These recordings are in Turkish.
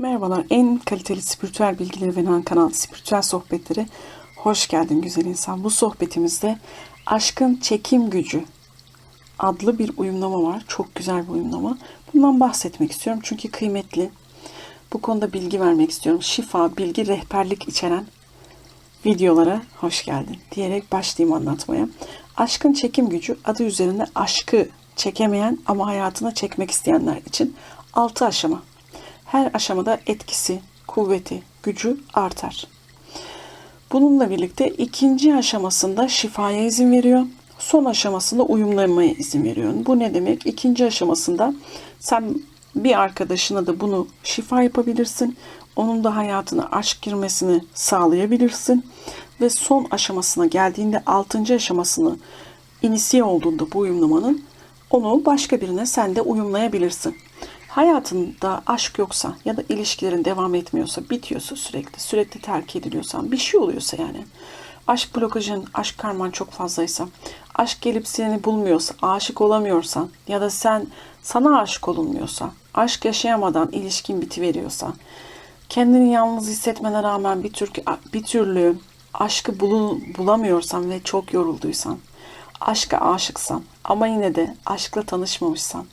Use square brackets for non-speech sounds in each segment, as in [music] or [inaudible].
Merhabalar, en kaliteli spiritüel bilgileri veren kanal Spiritüel Sohbetleri. Hoş geldin güzel insan. Bu sohbetimizde aşkın çekim gücü adlı bir uyumlama var. Çok güzel bir uyumlama. Bundan bahsetmek istiyorum çünkü kıymetli. Bu konuda bilgi vermek istiyorum. Şifa, bilgi, rehberlik içeren videolara hoş geldin diyerek başlayayım anlatmaya. Aşkın çekim gücü adı üzerinde aşkı çekemeyen ama hayatına çekmek isteyenler için 6 aşama. Her aşamada etkisi, kuvveti, gücü artar. Bununla birlikte ikinci aşamasında şifaya izin veriyor. Son aşamasında uyumlamaya izin veriyor. Bu ne demek? İkinci aşamasında sen bir arkadaşına da bunu şifa yapabilirsin. Onun da hayatına aşk girmesini sağlayabilirsin. Ve son aşamasına geldiğinde altıncı aşamasını inisiye olduğunda bu uyumlamanın onu başka birine sen de uyumlayabilirsin. Hayatında aşk yoksa ya da ilişkilerin devam etmiyorsa, bitiyorsa sürekli, sürekli terk ediliyorsan, bir şey oluyorsa yani. Aşk blokajın, aşk karman çok fazlaysa, aşk gelip seni bulmuyorsa, aşık olamıyorsan ya da sen sana aşık olunmuyorsa, aşk yaşayamadan ilişkin bitiveriyorsa, kendini yalnız hissetmene rağmen bir, tür, bir türlü aşkı bulu, bulamıyorsan ve çok yorulduysan, aşka aşıksan ama yine de aşkla tanışmamışsan,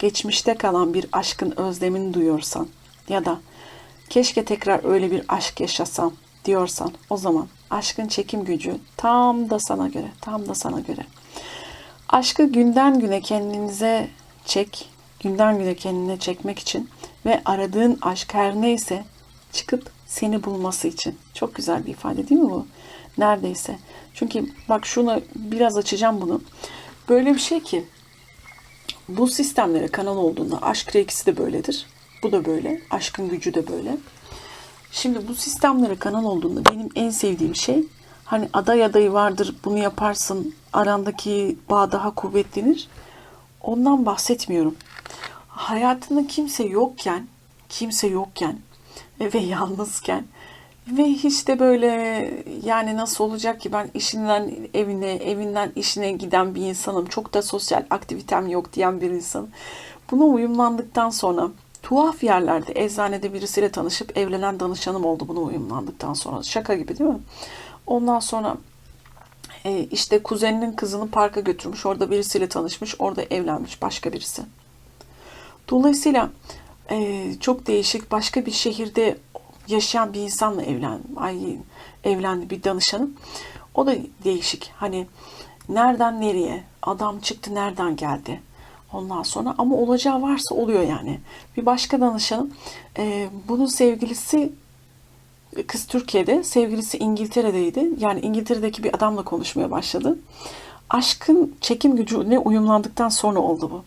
geçmişte kalan bir aşkın özlemini duyuyorsan ya da keşke tekrar öyle bir aşk yaşasam diyorsan o zaman aşkın çekim gücü tam da sana göre, tam da sana göre. Aşkı günden güne kendinize çek, günden güne kendine çekmek için ve aradığın aşk her neyse çıkıp seni bulması için. Çok güzel bir ifade değil mi bu? Neredeyse. Çünkü bak şunu biraz açacağım bunu. Böyle bir şey ki bu sistemlere kanal olduğunda aşk reikisi de böyledir. Bu da böyle. Aşkın gücü de böyle. Şimdi bu sistemlere kanal olduğunda benim en sevdiğim şey hani aday adayı vardır bunu yaparsın arandaki bağ daha kuvvetlenir. Ondan bahsetmiyorum. Hayatında kimse yokken, kimse yokken ve [laughs] yalnızken ve hiç de böyle yani nasıl olacak ki ben işinden evine, evinden işine giden bir insanım. Çok da sosyal aktivitem yok diyen bir insanım. Buna uyumlandıktan sonra tuhaf yerlerde eczanede birisiyle tanışıp evlenen danışanım oldu buna uyumlandıktan sonra. Şaka gibi değil mi? Ondan sonra e, işte kuzeninin kızını parka götürmüş. Orada birisiyle tanışmış. Orada evlenmiş başka birisi. Dolayısıyla e, çok değişik başka bir şehirde yaşayan bir insanla evlen, ay, evlendi bir danışanım. O da değişik. Hani nereden nereye? Adam çıktı nereden geldi? Ondan sonra ama olacağı varsa oluyor yani. Bir başka danışanım e, bunun sevgilisi kız Türkiye'de, sevgilisi İngiltere'deydi. Yani İngiltere'deki bir adamla konuşmaya başladı. Aşkın çekim gücüne uyumlandıktan sonra oldu bu.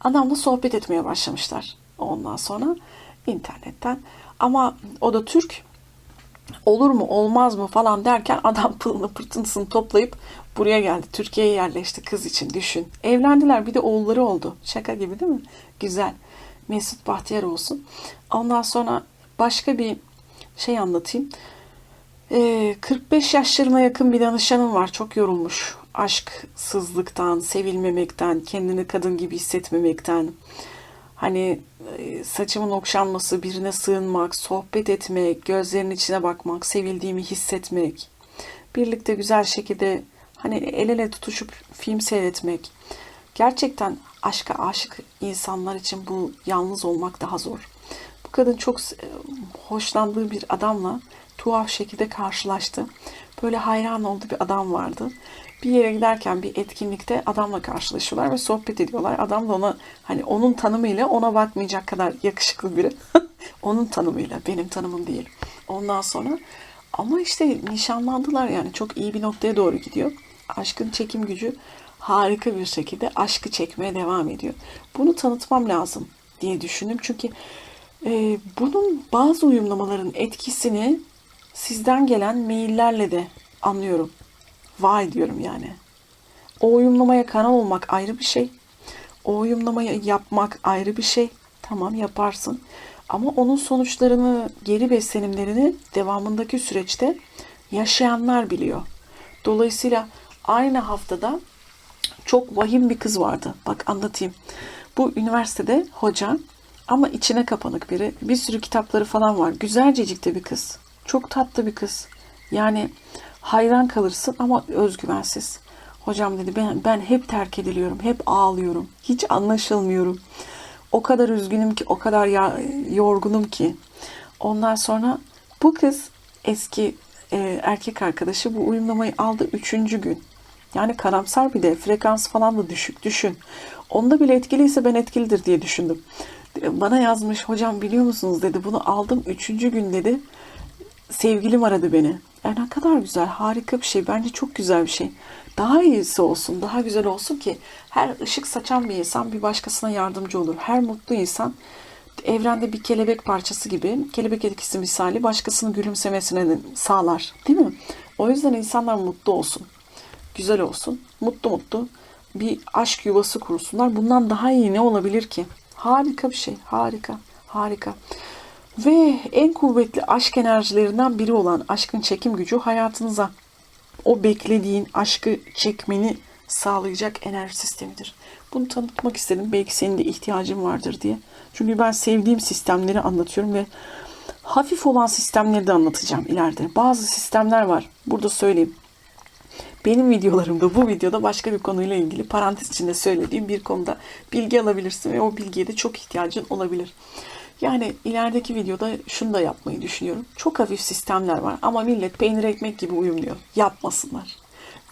Adamla sohbet etmeye başlamışlar. Ondan sonra internetten ama o da Türk. Olur mu olmaz mı falan derken adam [laughs] pılını pırtınısını toplayıp buraya geldi. Türkiye'ye yerleşti kız için düşün. Evlendiler bir de oğulları oldu. Şaka gibi değil mi? Güzel. Mesut Bahtiyar olsun. Ondan sonra başka bir şey anlatayım. Ee, 45 yaşlarına yakın bir danışanım var. Çok yorulmuş. Aşksızlıktan, sevilmemekten, kendini kadın gibi hissetmemekten. Hani e, saçımın okşanması, birine sığınmak, sohbet etmek, gözlerinin içine bakmak, sevildiğimi hissetmek, birlikte güzel şekilde hani el ele tutuşup film seyretmek. Gerçekten aşka aşık insanlar için bu yalnız olmak daha zor. Bu kadın çok e, hoşlandığı bir adamla tuhaf şekilde karşılaştı. Böyle hayran olduğu bir adam vardı bir yere giderken bir etkinlikte adamla karşılaşıyorlar ve sohbet ediyorlar. Adam da ona hani onun tanımıyla ona bakmayacak kadar yakışıklı biri. [laughs] onun tanımıyla benim tanımım değil. Ondan sonra ama işte nişanlandılar yani çok iyi bir noktaya doğru gidiyor. Aşkın çekim gücü harika bir şekilde aşkı çekmeye devam ediyor. Bunu tanıtmam lazım diye düşündüm. Çünkü e, bunun bazı uyumlamaların etkisini sizden gelen maillerle de anlıyorum. Vay diyorum yani. O uyumlamaya kanal olmak ayrı bir şey. O uyumlamayı yapmak ayrı bir şey. Tamam yaparsın. Ama onun sonuçlarını, geri beslenimlerini devamındaki süreçte yaşayanlar biliyor. Dolayısıyla aynı haftada çok vahim bir kız vardı. Bak anlatayım. Bu üniversitede hoca Ama içine kapanık biri. Bir sürü kitapları falan var. Güzelcecik de bir kız. Çok tatlı bir kız. Yani hayran kalırsın ama özgüvensiz. Hocam dedi ben, ben hep terk ediliyorum. Hep ağlıyorum. Hiç anlaşılmıyorum. O kadar üzgünüm ki, o kadar ya, yorgunum ki. Ondan sonra bu kız eski e, erkek arkadaşı bu uyumlamayı aldı üçüncü gün. Yani karamsar bir de frekans falan da düşük düşün. Onda bile etkiliyse ben etkilidir diye düşündüm. Bana yazmış hocam biliyor musunuz dedi bunu aldım üçüncü gün dedi. Sevgilim aradı beni. Yani ne kadar güzel harika bir şey bence çok güzel bir şey. Daha iyisi olsun daha güzel olsun ki her ışık saçan bir insan bir başkasına yardımcı olur. Her mutlu insan evrende bir kelebek parçası gibi kelebek etkisi misali başkasının gülümsemesine sağlar değil mi? O yüzden insanlar mutlu olsun. Güzel olsun. Mutlu mutlu bir aşk yuvası kursunlar. Bundan daha iyi ne olabilir ki? Harika bir şey. Harika. Harika. Ve en kuvvetli aşk enerjilerinden biri olan aşkın çekim gücü hayatınıza o beklediğin aşkı çekmeni sağlayacak enerji sistemidir. Bunu tanıtmak istedim. Belki senin de ihtiyacın vardır diye. Çünkü ben sevdiğim sistemleri anlatıyorum ve hafif olan sistemleri de anlatacağım ileride. Bazı sistemler var. Burada söyleyeyim. Benim videolarımda bu videoda başka bir konuyla ilgili parantez içinde söylediğim bir konuda bilgi alabilirsin ve o bilgiye de çok ihtiyacın olabilir. Yani ilerideki videoda şunu da yapmayı düşünüyorum. Çok hafif sistemler var ama millet peynir ekmek gibi uyumluyor. Yapmasınlar.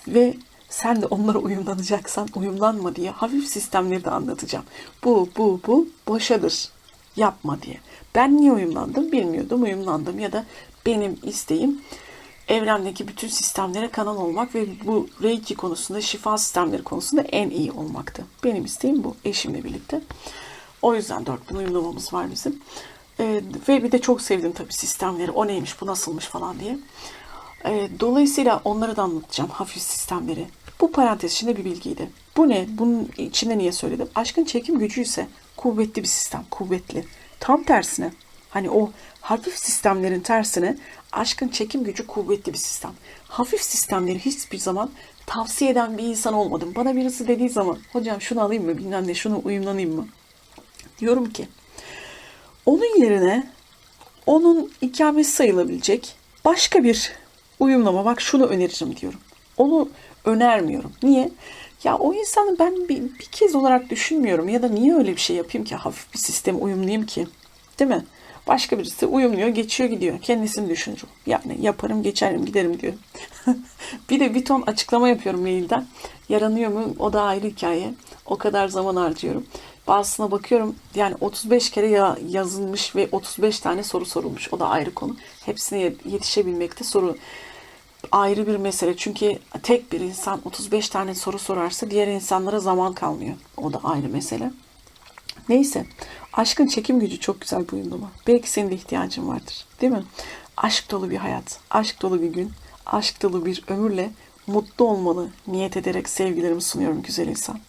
Ve sen de onlara uyumlanacaksan uyumlanma diye hafif sistemleri de anlatacağım. Bu, bu, bu boşadır. Yapma diye. Ben niye uyumlandım bilmiyordum. Uyumlandım ya da benim isteğim evrendeki bütün sistemlere kanal olmak ve bu Reiki konusunda, şifa sistemleri konusunda en iyi olmaktı. Benim isteğim bu eşimle birlikte. O yüzden 4000 uyumlamamız var bizim. Ee, ve bir de çok sevdim tabii sistemleri. O neymiş, bu nasılmış falan diye. Ee, dolayısıyla onları da anlatacağım, hafif sistemleri. Bu parantez içinde bir bilgiydi. Bu ne? Bunun içinde niye söyledim? Aşkın çekim gücü ise kuvvetli bir sistem, kuvvetli. Tam tersine, hani o hafif sistemlerin tersine aşkın çekim gücü kuvvetli bir sistem. Hafif sistemleri hiçbir zaman tavsiye eden bir insan olmadım. Bana birisi dediği zaman hocam şunu alayım mı bilmem ne şunu uyumlanayım mı? Diyorum ki onun yerine onun ikamesi sayılabilecek başka bir uyumlama bak şunu öneririm diyorum. Onu önermiyorum. Niye? Ya o insanı ben bir, bir kez olarak düşünmüyorum ya da niye öyle bir şey yapayım ki hafif bir sisteme uyumlayayım ki? Değil mi? Başka birisi uyumluyor, geçiyor gidiyor. Kendisini düşünürüm. Yani yaparım, geçerim, giderim diyor. [laughs] bir de bir ton açıklama yapıyorum mailden. Yaranıyor mu? O da ayrı hikaye. O kadar zaman harcıyorum. Bazısına bakıyorum yani 35 kere ya yazılmış ve 35 tane soru sorulmuş. O da ayrı konu. Hepsine yetişebilmekte soru ayrı bir mesele. Çünkü tek bir insan 35 tane soru sorarsa diğer insanlara zaman kalmıyor. O da ayrı mesele. Neyse. Aşkın çekim gücü çok güzel bu uyumlama. Belki senin de ihtiyacın vardır. Değil mi? Aşk dolu bir hayat. Aşk dolu bir gün. Aşk dolu bir ömürle mutlu olmanı niyet ederek sevgilerimi sunuyorum güzel insan.